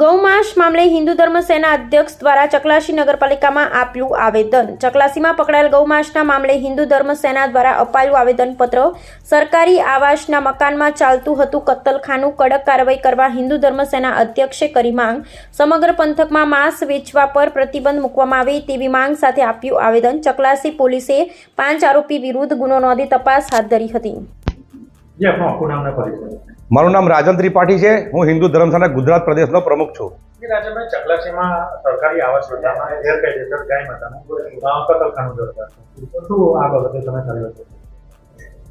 ગૌમાંસ મામલે હિન્દુ ધર્મ સેના અધ્યક્ષ દ્વારા ચકલાસી નગરપાલિકામાં આપ્યું આવેદન. ચકલાસીમાં પકડાયેલ ગૌમાંસના મામલે હિન્દુ ધર્મ સેના દ્વારા અપાયું આવેદનપત્ર. સરકારી આવાસના મકાનમાં ચાલતું હતું કત્તલખાનું કડક કાર્યવાહી કરવા હિન્દુ ધર્મ સેના અધ્યક્ષે કરી માંગ. સમગ્ર પંથકમાં માંસ વેચવા પર પ્રતિબંધ મૂકવામાં આવે તેવી માંગ સાથે આપ્યું આવેદન. ચકલાસી પોલીસે પાંચ આરોપી વિરુદ્ધ ગુનો નોંધી તપાસ હાથ ધરી હતી. મારું નામ રાજન ત્રિપાઠી છે. હું હિન્દુ ધર્મશાળા ગુજરાત પ્રદેશનો પ્રમુખ છે.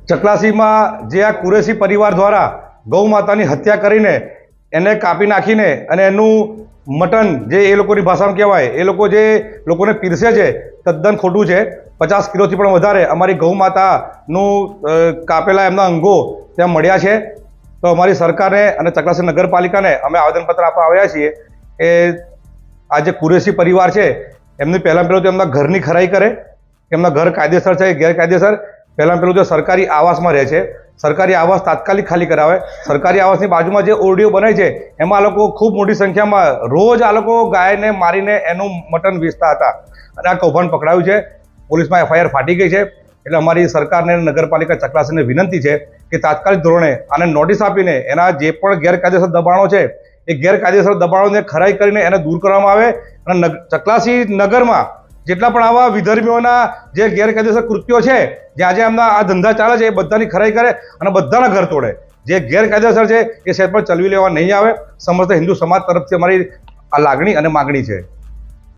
ચકલાસીમાં જે આ કુરેશી પરિવાર દ્વારા ગૌ માતાની હત્યા કરીને એને કાપી નાખીને અને એનું મટન જે એ લોકોની ભાષામાં કહેવાય, એ લોકો જે લોકોને પીરસે છે, તદ્દન ખોટું છે. પચાસ કિલોથી પણ વધારે અમારી ગૌ માતાનું કાપેલા એમના અંગો ત્યાં મળ્યા છે. તો અમારી સરકારને અને ચકલાસી નગરપાલિકાને અમે આવેદનપત્ર આપવા આવ્યા છીએ એ આ જે કુરેશી પરિવાર છે, એમની પહેલાં પહેલું તો એમના ઘરની ખરાઈ કરે. એમના ઘર કાયદેસર છે, ગેરકાયદેસર. પહેલાં પહેલું તો સરકારી આવાસમાં રહે છે. સરકારી આવાસ તાત્કાલિક ખાલી કરાવે. સરકારી આવાસની બાજુમાં જે ઓરડીઓ બને છે, એમાં આ લોકો ખૂબ મોટી સંખ્યામાં રોજ આ લોકો ગાયને મારીને એનું મટન વેચતા હતા. અને આ કૌભાંડ પકડાયું છે. પોલીસમાં એફઆઈઆર ફાટી ગઈ છે. એટલે અમારી સરકારને નગરપાલિકા ચકલાસીને વિનંતી છે કે તાત્કાલિક ધોરણે આને નોટિસ આપીને એના જે પણ ગેરકાયદેસર દબાણો છે, એ ગેરકાયદેસર દબાણોને ખરાઈ કરીને એને દૂર કરવામાં આવે. અને ચકલાસી નગરમાં જેટલા પણ આવા વિધર્મીઓના જે ગેરકાયદેસર કૃત્યો છે, જે આજે એમના આ ધંધા ચાલે છે, એ બધાની ખરાઈ કરે અને બધાના ઘર તોડે. જે ગેરકાયદેસર છે, એ શહેર પર ચલવી લેવા નહીં આવે. સમસ્ત હિન્દુ સમાજ તરફથી અમારી આ લાગણી અને માગણી છે.